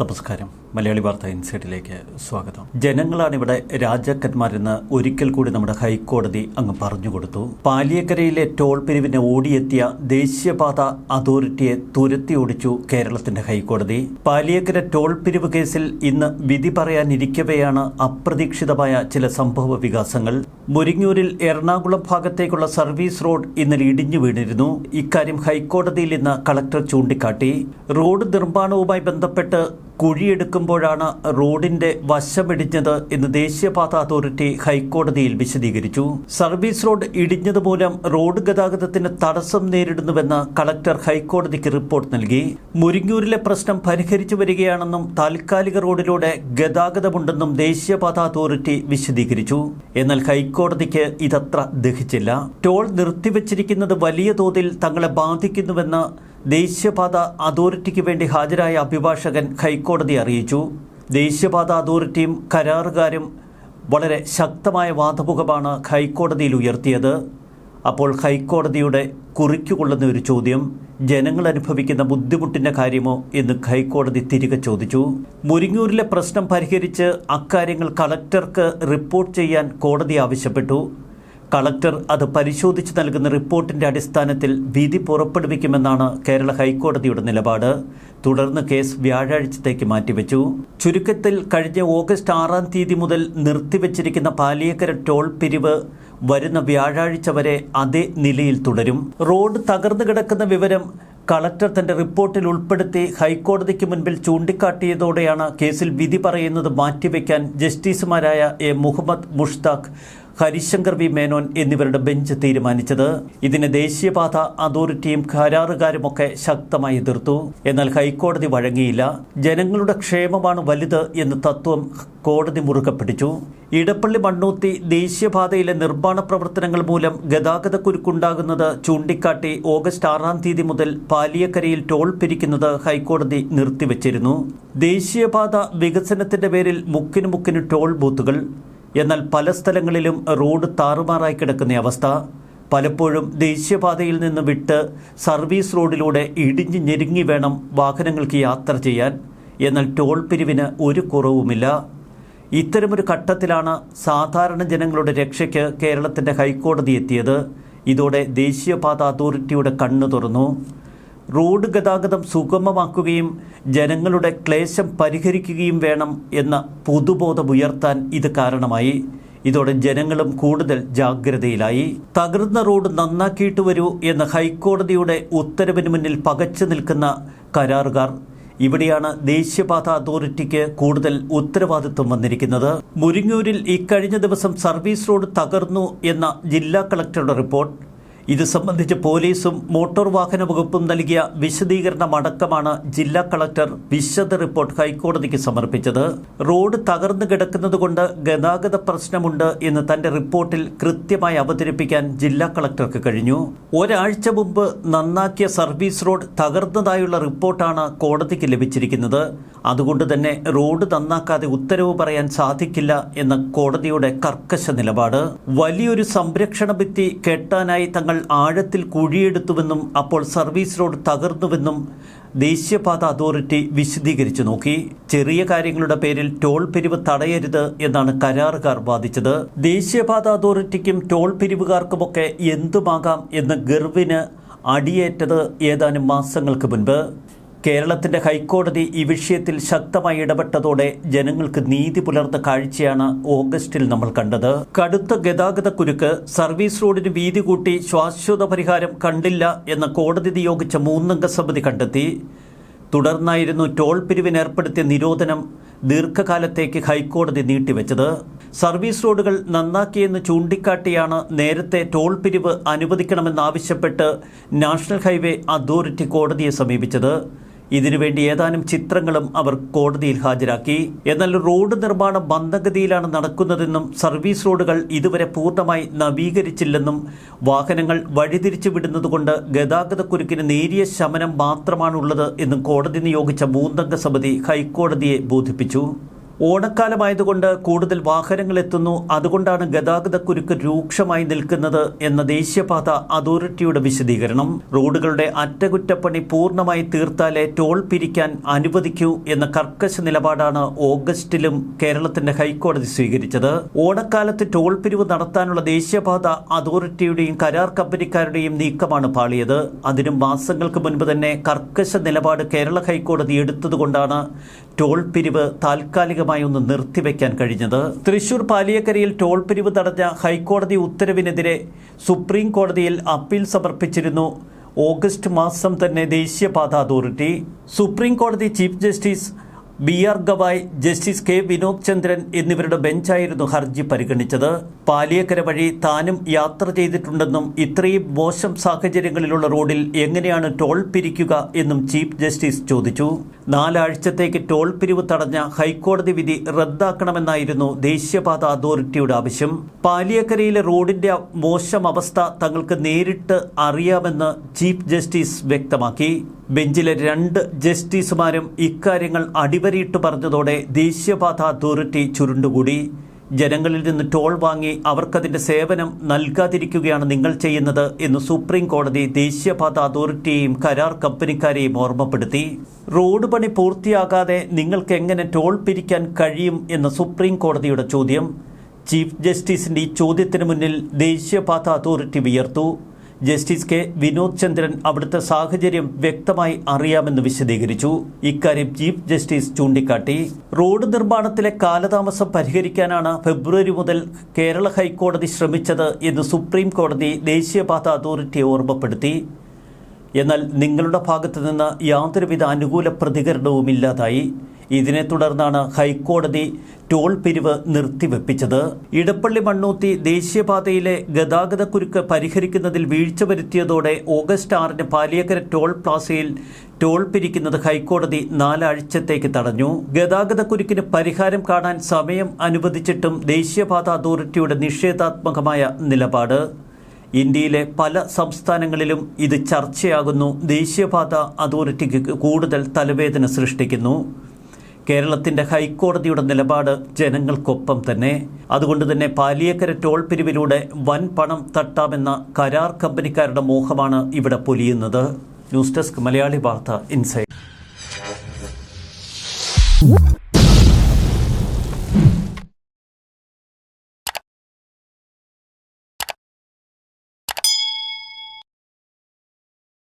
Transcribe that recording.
നമസ്കാരം. മലയാളി വാർത്ത ഇൻസൈറ്റിലേക്ക് സ്വാഗതം. ജനങ്ങളാണ് ഇവിടെ രാജാക്കന്മാരെന്ന് ഒരിക്കൽ കൂടി നമ്മുടെ ഹൈക്കോടതി അങ്ങ് പറഞ്ഞുകൊടുത്തു. പാലിയക്കരയിലെ ടോൾ പിരിവിന് ഓടിയെത്തിയ ദേശീയപാത അതോറിറ്റിയെ തുരത്തി ഓടിച്ചു കേരളത്തിന്റെ ഹൈക്കോടതി. പാലിയക്കര ടോൾ പിരിവ് കേസിൽ ഇന്ന് വിധി പറയാനിരിക്കവെയാണ് അപ്രതീക്ഷിതമായ ചില സംഭവ വികാസങ്ങൾ. മുരിങ്ങൂരിൽ എറണാകുളം ഭാഗത്തേക്കുള്ള സർവീസ് റോഡ് ഇന്നലെ ഇടിഞ്ഞു വീണിരുന്നു. ഇക്കാര്യം ഹൈക്കോടതിയിൽ ഇന്ന് കളക്ടർ ചൂണ്ടിക്കാട്ടി. റോഡ് നിർമ്മാണവുമായി ബന്ധപ്പെട്ട് കുഴിയെടുക്കുമ്പോഴാണ് റോഡിന്റെ വശമിടിഞ്ഞത് എന്ന് ദേശീയപാത അതോറിറ്റി ഹൈക്കോടതിയിൽ വിശദീകരിച്ചു. സർവീസ് റോഡ് ഇടിഞ്ഞത് മൂലം റോഡ് ഗതാഗതത്തിന് തടസ്സം നേരിടുന്നുവെന്ന് കളക്ടർ ഹൈക്കോടതിക്ക് റിപ്പോർട്ട് നൽകി. മുരിങ്ങൂരിലെ പ്രശ്നം പരിഹരിച്ചു വരികയാണെന്നും താൽക്കാലിക റോഡിലൂടെ ഗതാഗതമുണ്ടെന്നും ദേശീയപാത അതോറിറ്റി വിശദീകരിച്ചു. എന്നാൽ ഹൈക്കോടതിക്ക് ഇതത്ര ദഹിച്ചില്ല. ടോൾ നിർത്തിവച്ചിരിക്കുന്നത് വലിയ തോതിൽ തങ്ങളെ ബാധിക്കുന്നുവെന്ന് ദേശീയപാത അതോറിറ്റിക്ക് വേണ്ടി ഹാജരായ അഭിഭാഷകൻ ഹൈക്കോടതി അറിയിച്ചു. ദേശീയപാത അതോറിറ്റിയും കരാറുകാരും വളരെ ശക്തമായ വാദമുഖമാണ് ഹൈക്കോടതിയിൽ ഉയർത്തിയത്. അപ്പോൾ ഹൈക്കോടതിയുടെ കുറിക്കുകൊള്ളുന്ന ഒരു ചോദ്യം ജനങ്ങൾ അനുഭവിക്കുന്ന ബുദ്ധിമുട്ടിന്റെ കാര്യമോ എന്ന് ഹൈക്കോടതി തിരികെ ചോദിച്ചു. മുരിങ്ങൂരിലെ പ്രശ്നം പരിഹരിച്ച് അക്കാര്യങ്ങൾ കളക്ടർക്ക് റിപ്പോർട്ട് ചെയ്യാൻ കോടതി ആവശ്യപ്പെട്ടു. കളക്ടർ അത് പരിശോധിച്ച് നൽകുന്ന റിപ്പോർട്ടിന്റെ അടിസ്ഥാനത്തിൽ വിധി പുറപ്പെടുവിക്കുമെന്നാണ് കേരള ഹൈക്കോടതിയുടെ നിലപാട്. തുടർന്ന് കേസ് വ്യാഴാഴ്ചത്തേക്ക് മാറ്റിവെച്ചു. ചുരുക്കത്തിൽ കഴിഞ്ഞ ഓഗസ്റ്റ് ആറാം തീയതി മുതൽ നിർത്തിവച്ചിരിക്കുന്ന പാലിയക്കര ടോൾ പിരിവ് വരുന്ന വ്യാഴാഴ്ച വരെ അതേ നിലയിൽ തുടരും. റോഡ് തകർന്നു കിടക്കുന്ന വിവരം കളക്ടർ തന്റെ റിപ്പോർട്ടിൽ ഉൾപ്പെടുത്തി ഹൈക്കോടതിക്ക് മുൻപിൽ ചൂണ്ടിക്കാട്ടിയതോടെയാണ് കേസിൽ വിധി പറയുന്നത് മാറ്റിവെക്കാൻ ജസ്റ്റിസുമാരായ എ മുഹമ്മദ് മുഷ്താഖ് ഹരിശങ്കർ വി മേനോൻ എന്നിവരുടെ ബെഞ്ച് തീരുമാനിച്ചത്. ഇതിന് ദേശീയപാത അതോറിറ്റിയും കരാറുകാരുമൊക്കെ ശക്തമായി എതിർത്തു. എന്നാൽ ഹൈക്കോടതി വഴങ്ങിയില്ല. ജനങ്ങളുടെ ക്ഷേമമാണ് വലുത് എന്ന തത്വം കോടതി മുറുകെ പിടിച്ചു. ഇടപ്പള്ളി മണ്ണൂത്തി ദേശീയപാതയിലെ നിർമ്മാണ പ്രവർത്തനങ്ങൾ മൂലം ഗതാഗതക്കുരുക്കുണ്ടാകുന്നത് ചൂണ്ടിക്കാട്ടി ഓഗസ്റ്റ് ആറാം തീയതി മുതൽ പാലിയക്കരയിൽ ടോൾ പിരിക്കുന്നത് ഹൈക്കോടതി നിർത്തിവച്ചിരുന്നു. ദേശീയപാത വികസനത്തിന്റെ പേരിൽ മുക്കിന് മുക്കിന് ടോൾ ബൂത്തുകൾ എന്നാൽ പല സ്ഥലങ്ങളിലും റോഡ് താറുമാറായി കിടക്കുന്ന അവസ്ഥ പലപ്പോഴും ദേശീയപാതയിൽ നിന്ന് വിട്ട് സർവീസ് റോഡിലൂടെ ഇടിഞ്ഞു ഞെരുങ്ങി വേണം വാഹനങ്ങൾക്ക് യാത്ര ചെയ്യാൻ. എന്നാൽ ടോൾ പിരിവിന് ഒരു കുറവുമില്ല. ഇത്തരമൊരു ഘട്ടത്തിലാണ് സാധാരണ ജനങ്ങളുടെ രക്ഷയ്ക്ക് കേരളത്തിന്റെ ഹൈക്കോടതി എത്തിയത്. ഇതോടെ ദേശീയപാത അതോറിറ്റിയുടെ കണ്ണു തുറന്നു. റോഡ് ഗതാഗതം സുഗമമാക്കുകയും ജനങ്ങളുടെ ക്ലേശം പരിഹരിക്കുകയും വേണം എന്ന പൊതുബോധമുയർത്താൻ ഇത് കാരണമായി. ഇതോടെ ജനങ്ങളും കൂടുതൽ ജാഗ്രതയിലായി. തകർന്ന റോഡ് നന്നാക്കിയിട്ട് വരൂ എന്ന ഹൈക്കോടതിയുടെ ഉത്തരവിന് മുന്നിൽ പകച്ചു നിൽക്കുന്ന കരാറുകാർ. ഇവിടെയാണ് ദേശീയപാത അതോറിറ്റിക്ക് കൂടുതൽ ഉത്തരവാദിത്വം വന്നിരിക്കുന്നത്. മുരിങ്ങൂരിൽ ഇക്കഴിഞ്ഞ ദിവസം സർവീസ് റോഡ് തകർന്നു എന്ന ജില്ലാ കളക്ടറുടെ റിപ്പോർട്ട്. ഇത് സംബന്ധിച്ച് പോലീസും മോട്ടോർ വാഹന വകുപ്പും നൽകിയ വിശദീകരണമടക്കമാണ് ജില്ലാ കളക്ടർ വിശദ റിപ്പോർട്ട് ഹൈക്കോടതിക്ക് സമർപ്പിച്ചത്. റോഡ് തകർന്നു കിടക്കുന്നതുകൊണ്ട് ഗതാഗത പ്രശ്നമുണ്ട് എന്ന് തന്റെ റിപ്പോർട്ടിൽ കൃത്യമായി അവതരിപ്പിക്കാൻ ജില്ലാ കളക്ടർക്ക് കഴിഞ്ഞു. ഒരാഴ്ച മുമ്പ് നന്നാക്കിയ സർവീസ് റോഡ് തകർന്നതായുള്ള റിപ്പോർട്ടാണ് കോടതിക്ക് ലഭിച്ചിരിക്കുന്നത്. അതുകൊണ്ട് തന്നെ റോഡ് നന്നാക്കാതെ ഉത്തരവ് പറയാൻ സാധിക്കില്ല എന്ന കോടതിയുടെ കർക്കശ നിലപാട്. വലിയൊരു സംരക്ഷണ ഭിത്തി കെട്ടാനായി തങ്ങൾ ആഴത്തിൽ കുഴിയെടുത്തുവെന്നും അപ്പോൾ സർവീസ് റോഡ് തകർന്നുവെന്നും ദേശീയപാത അതോറിറ്റി വിശദീകരിച്ചു നോക്കി. ചെറിയ കാര്യങ്ങളുടെ പേരിൽ ടോൾ പിരിവ് തടയരുത് എന്നാണ് കരാറുകാർ വാദിച്ചത്. ദേശീയപാത അതോറിറ്റിക്കും ടോൾ പിരിവുകാർക്കുമൊക്കെ എന്തുമാകാം എന്ന് ഗർവിന് അടിയേറ്റത് ഏതാനും മാസങ്ങൾക്ക് മുൻപ്. കേരളത്തിന്റെ ഹൈക്കോടതി ഈ വിഷയത്തിൽ ശക്തമായി ഇടപെട്ടതോടെ ജനങ്ങൾക്ക് നീതി പുലർന്ന കാഴ്ചയാണ് ഓഗസ്റ്റിൽ നമ്മൾ കണ്ടത്. കടുത്ത ഗതാഗത കുരുക്ക് സർവീസ് റോഡിന് വീതി കൂട്ടി ശാശ്വത പരിഹാരം കണ്ടില്ല എന്ന കോടതി നിയോഗിച്ച മൂന്നംഗ സമിതി കണ്ടെത്തി. തുടർന്നായിരുന്നു ടോൾ പിരിവിന് ഏർപ്പെടുത്തിയ നിരോധനം ദീർഘകാലത്തേക്ക് ഹൈക്കോടതി നീട്ടിവെച്ചത്. സർവീസ് റോഡുകൾ നന്നാക്കിയെന്ന് ചൂണ്ടിക്കാട്ടിയാണ് നേരത്തെ ടോൾ പിരിവ് അനുവദിക്കണമെന്നാവശ്യപ്പെട്ട് നാഷണൽ ഹൈവേ അതോറിറ്റി കോടതിയെ സമീപിച്ചത്. ഇതിനുവേണ്ടി ഏതാനും ചിത്രങ്ങളും അവർ കോടതിയിൽ ഹാജരാക്കി. എന്നാൽ റോഡ് നിർമ്മാണം മന്ദഗതിയിലാണ് നടക്കുന്നതെന്നും സർവീസ് റോഡുകൾ ഇതുവരെ പൂർണമായി നവീകരിച്ചില്ലെന്നും വാഹനങ്ങൾ വഴിതിരിച്ചു വിടുന്നതുകൊണ്ട് ഗതാഗതക്കുരുക്കിന് നേരിയ ശമനം മാത്രമാണുള്ളത് എന്നും കോടതി നിയോഗിച്ച മൂന്നംഗ സമിതി ഹൈക്കോടതിയെ ബോധിപ്പിച്ചു. ഓണക്കാലമായതുകൊണ്ട് കൂടുതൽ വാഹനങ്ങൾ എത്തുന്നു അതുകൊണ്ടാണ് ഗതാഗതക്കുരുക്ക് രൂക്ഷമായി നിൽക്കുന്നത് എന്ന ദേശീയപാത അതോറിറ്റിയുടെ വിശദീകരണം. റോഡുകളുടെ അറ്റകുറ്റപ്പണി പൂർണമായി തീർത്താലേ ടോൾ പിരിക്കാൻ അനുവദിക്കൂ എന്ന കർക്കശ നിലപാടാണ് ഓഗസ്റ്റിലും കേരളത്തിന്റെ ഹൈക്കോടതി സ്വീകരിച്ചത്. ഓണക്കാലത്ത് ടോൾ പിരിവ് നടത്താനുള്ള ദേശീയപാത അതോറിറ്റിയുടെയും കരാർ കമ്പനിക്കാരുടെയും നീക്കമാണ് പാളിയത്. അതിനും മാസങ്ങൾക്ക് മുൻപ് തന്നെ കർക്കശ നിലപാട് കേരള ഹൈക്കോടതി എടുത്തതുകൊണ്ടാണ് ടോൾ പിരിവ് താൽക്കാലികമായി ഒന്ന് നിർത്തിവെക്കാൻ കഴിഞ്ഞത്. തൃശൂർ പാലിയക്കരയിൽ ടോൾ പിരിവ് തടഞ്ഞ ഹൈക്കോടതി ഉത്തരവിനെതിരെ സുപ്രീം കോടതിയിൽ അപ്പീൽ സമർപ്പിച്ചിരുന്നു. ഓഗസ്റ്റ് മാസം തന്നെ ദേശീയപാത അതോറിറ്റി. സുപ്രീം കോടതി chief justice B R Gavai justice K Vinod Chandran എന്നിവരുടെ ബെഞ്ചായിരുന്നു ഹർജി പരിഗണിച്ചത്. പാലിയക്കര വഴി താനും യാത്ര ചെയ്തിട്ടുണ്ടെന്നും ഇത്രയും മോശം സാഹചര്യങ്ങളിലുള്ള റോഡിൽ എങ്ങനെയാണ് ടോൾ പിരിക്കുക എന്നും ചീഫ് ജസ്റ്റിസ് ചോദിച്ചു. നാലാഴ്ചത്തേക്ക് ടോൾ പിരിവ് തടഞ്ഞ ഹൈക്കോടതി വിധി റദ്ദാക്കണമെന്നായിരുന്നു ദേശീയപാത അതോറിറ്റിയുടെ ആവശ്യം. പാലിയക്കരയിലെ റോഡിന്റെ മോശം അവസ്ഥ തങ്ങൾക്ക് നേരിട്ട് അറിയാമെന്ന് ചീഫ് ജസ്റ്റിസ് വ്യക്തമാക്കി. ബെഞ്ചിലെ രണ്ട് ജസ്റ്റിസുമാരും ഇക്കാര്യങ്ങൾ അടിവരയിട്ട് പറഞ്ഞതോടെ ദേശീയപാത അതോറിറ്റി ചുരുണ്ടുകൂടി. ജനങ്ങളിൽ നിന്ന് ടോൾ വാങ്ങി അവർക്കതിന്റെ സേവനം നൽകാതിരിക്കുകയാണ് നിങ്ങൾ ചെയ്യുന്നത് എന്ന് സുപ്രീം കോടതി ദേശീയപാത അതോറിറ്റിയെയും കരാർ കമ്പനിക്കാരെയും ഓർമ്മപ്പെടുത്തി. റോഡ് പണി പൂർത്തിയാകാതെ നിങ്ങൾക്ക് എങ്ങനെ ടോൾ പിരിക്കാൻ കഴിയും എന്ന സുപ്രീം കോടതിയുടെ ചോദ്യം. ചീഫ് ജസ്റ്റിസിന്റെ ഈ ചോദ്യത്തിന് മുന്നിൽ ദേശീയപാത അതോറിറ്റി വിയർത്തു. ജസ്റ്റിസ് കെ വിനോദ് ചന്ദ്രൻ അവിടുത്തെ സാഹചര്യം വ്യക്തമായി അറിയാമെന്ന് വിശദീകരിച്ചു. ഇക്കാര്യം ചീഫ് ജസ്റ്റിസ് ചൂണ്ടിക്കാട്ടി. റോഡ് നിർമ്മാണത്തിലെ കാലതാമസം പരിഹരിക്കാനാണ് ഫെബ്രുവരി മുതൽ കേരള ഹൈക്കോടതി ശ്രമിച്ചത് എന്ന് സുപ്രീം കോടതി ദേശീയപാത അതോറിറ്റിയെ ഓർമ്മപ്പെടുത്തി. എന്നാൽ നിങ്ങളുടെ ഭാഗത്തു നിന്ന് യാതൊരുവിധ അനുകൂല പ്രതികരണവും ഇല്ലാതായി ഇതിനെ തുടർന്നാണ് ഹൈക്കോടതി ടോൾ പിരിവ് നിർത്തിവെപ്പിച്ചത്. ഇടപ്പള്ളി മണ്ണൂത്തി ദേശീയപാതയിലെ ഗതാഗതക്കുരുക്ക് പരിഹരിക്കുന്നതിൽ വീഴ്ച വരുത്തിയതോടെ ഓഗസ്റ്റ് ആറിന് പാലിയക്കര ടോൾ പ്ലാസയിൽ ടോൾ പിരിക്കുന്നത് ഹൈക്കോടതി നാലാഴ്ചത്തേക്ക് തടഞ്ഞു. ഗതാഗതക്കുരുക്കിന് പരിഹാരം കാണാൻ സമയം അനുവദിച്ചിട്ടും ദേശീയപാത അതോറിറ്റിയുടെ നിഷേധാത്മകമായ നിലപാട്. ഇന്ത്യയിലെ പല സംസ്ഥാനങ്ങളിലും ഇത് ചർച്ചയാകുന്നു. ദേശീയപാത അതോറിറ്റിക്ക് കൂടുതൽ തലവേദന സൃഷ്ടിക്കുന്നു. കേരളത്തിന്റെ ഹൈക്കോടതിയുടെ നിലപാട് ജനങ്ങൾക്കൊപ്പം തന്നെ. അതുകൊണ്ട് തന്നെ പാലിയക്കര ടോൾ പിരിവിലൂടെ വൻ പണം തട്ടാമെന്ന കരാർ കമ്പനിക്കാരുടെ മോഹമാണ് ഇവിടെ പൊലിയുന്നത്. ന്യൂസ് ഡെസ്ക് മലയാളി വാർത്ത ഇൻസൈഡ്